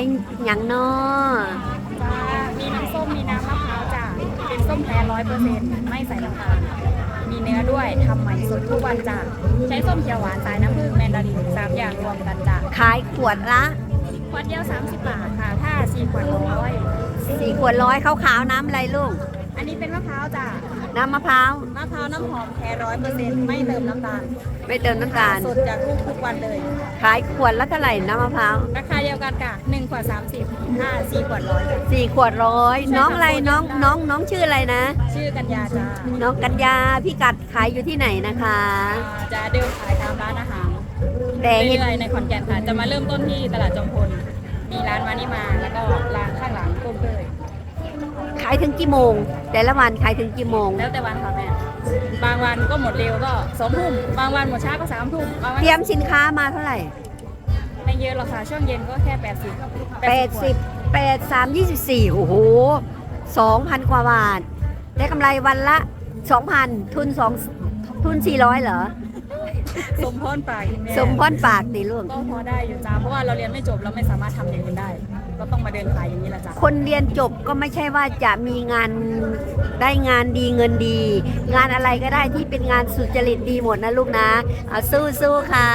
ายอย่างนอจ้ามีน้ำส้มมีน้ำมะพร้าวจ้าเป็นส้มแท้ร้อยเปอร์เซ็นต์ไม่ใส่น้ำตาลมีเนื้อด้วยทำใหม่สดทุกวันจ้าใช้ส้มเขียวหวานสายน้ำผึ้งแมนดารินสามอย่างรวมกันจ้าขายขวดละขวดเดียว30 บาทค่ะ ถ้าสี่ขวดร้อยสี่ขวดร้อยขาวๆน้ำอะไรลูก อันนี้เป็นมะพร้าวจ้าน้ำมะพร้าว มะพร้าวน้ำหอมแท้ร้อยเปอร์เซ็นต์ไม่เติมน้ำตาลไม่เติมน้ำตาล สดจากลูกทุกวันเลย ขายขวดละเท่าไหร่น้ำมะพร้าวราคาเดียวกันค่ะหนึ่งขวดสามสิบห้าสี่ขวดร้อยจ้ะสี่ขวดร้อยใช่ค่ะน้องอะไรน้องน้องน้องชื่ออะไรนะ ชื่อกัญญาจ้าน้องกัญญาพี่กัดขายอยู่ที่ไหนนะคะ อ่าจะเดินขายตามร้านอาหารแต่เห็นเรื่อยๆในขอนแก่นค่ะ จะมาเริ่มต้นที่ตลาดจอมพล มีร้านมานี่มา แล้วก็ร้านข้างหลังต้มเลยขายถึงกี่โมง แต่ละวันขายถึงกี่โมง แล้วแต่วันค่ะแม่ บางวันก็หมดเร็วก็สองทุ่มบางวันหมดช้าก็สามทุ่มบางวันเตรียมสินค้ามาเท่าไหร่ไม่เยอะหรอกค่ะช่วงเย็นก็แค่80แปดสิบแปดสามยี่สิบสี่โอ้โหสองพันกว่าบาท ได้กำไรวันละสองพันทุนสองทุนสี่ร้อยเหรอ สมพรปากอีกแม่สมพรปากติลูกก็พอได้อยู่จ้าเพราะว่าเราเรียนไม่จบเราไม่สามารถทำอย่างอื่นได้ ก็ต้องมาเดินขายอย่างนี้แหละจ้าคนเรียนจบก็ไม่ใช่ว่าจะมีงานได้งานดีเงินดี งานอะไรก็ได้ที่เป็นงานสุจริตดีหมดนะลูกนะเอาสู้สู้ๆค่ะ